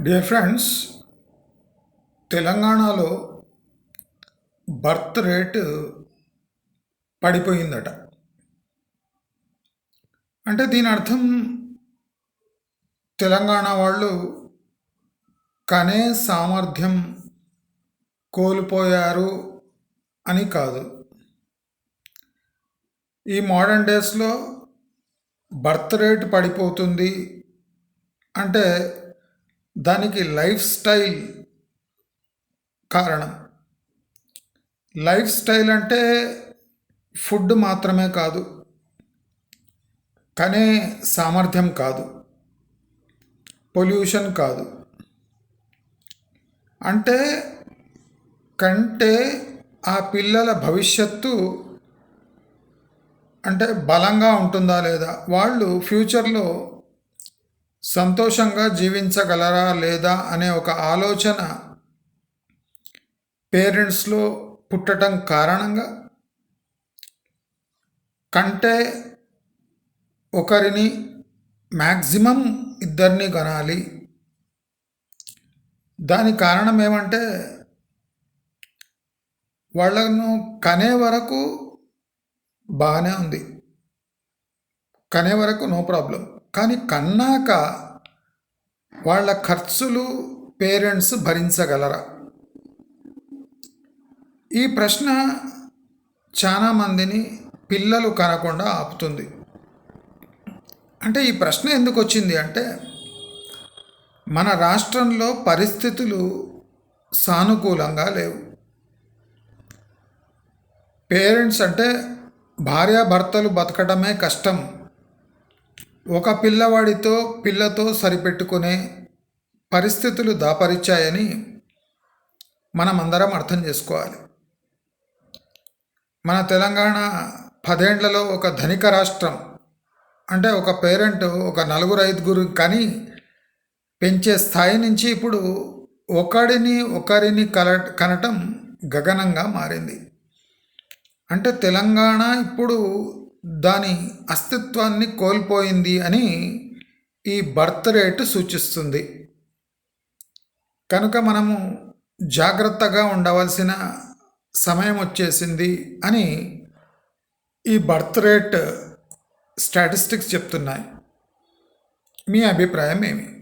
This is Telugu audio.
డియర్ ఫ్రెండ్స్ తెలంగాణలో బర్త్ రేట్ పడిపోయిందట. అంటే దీని అర్థం తెలంగాణ వాళ్ళు కనే సామర్థ్యం కోల్పోయారు అని కాదు. ఈ మోడర్న్ డేస్లో బర్త్ రేట్ పడిపోతుంది అంటే దానికి లైఫ్ స్టైల్ కారణం. లైఫ్ స్టైల్ అంటే ఫుడ్ మాత్రమే కాదు కనే సామర్థ్యం కాదు పొల్యూషన్ కాదు. అంటే కంటే ఆ పిల్లల భవిష్యత్తు అంటే బలంగా ఉంటుందా లేదా? వాళ్ళు ఫ్యూచర్లో సంతోషంగా జీవించగలరా లేదా అనే ఒక ఆలోచన పేరెంట్స్లో పుట్టడం కారణంగా కంటే ఒకరిని మ్యాక్సిమం ఇద్దరిని కనాలి దాని కారణం ఏమంటే వాళ్ళను కనే వరకు బాగానే ఉంది. కనే వరకు నో ప్రాబ్లం. కానీ కన్నాక వాళ్ళ ఖర్చులు పేరెంట్స్ భరించగలరా? ఈ ప్రశ్న చాలామందిని పిల్లలు కనకుండా ఆపుతుంది. అంటే ఈ ప్రశ్న ఎందుకు వచ్చింది అంటే మన రాష్ట్రంలో పరిస్థితులు సానుకూలంగా లేవు. పేరెంట్స్ అంటే భార్యాభర్తలు బతకడమే కష్టం. ఒక పిల్లవాడితో పిల్లతో సరిపెట్టుకునే పరిస్థితులు దాపరిచాయని మనమందరం అర్థం చేసుకోవాలి. మన తెలంగాణ పదేండ్లలో ఒక ధనిక రాష్ట్రం అంటే ఒక పేరెంట్ ఒక నలుగురు ఐదుగురు కానీ పెంచే స్థాయి నుంచి ఇప్పుడు ఒకడిని ఒకరిని కల కనటం గగనంగా మారింది. అంటే తెలంగాణ ఇప్పుడు దాని అస్తిత్వాన్ని కోల్పోయింది అని ఈ బర్త్ రేటు సూచిస్తుంది. కనుక మనము జాగ్రత్తగా ఉండవలసిన సమయం వచ్చేసింది అని ఈ బర్త్ రేట్ స్టాటిస్టిక్స్ చెప్తున్నాయి. మీ అభిప్రాయం ఏమి?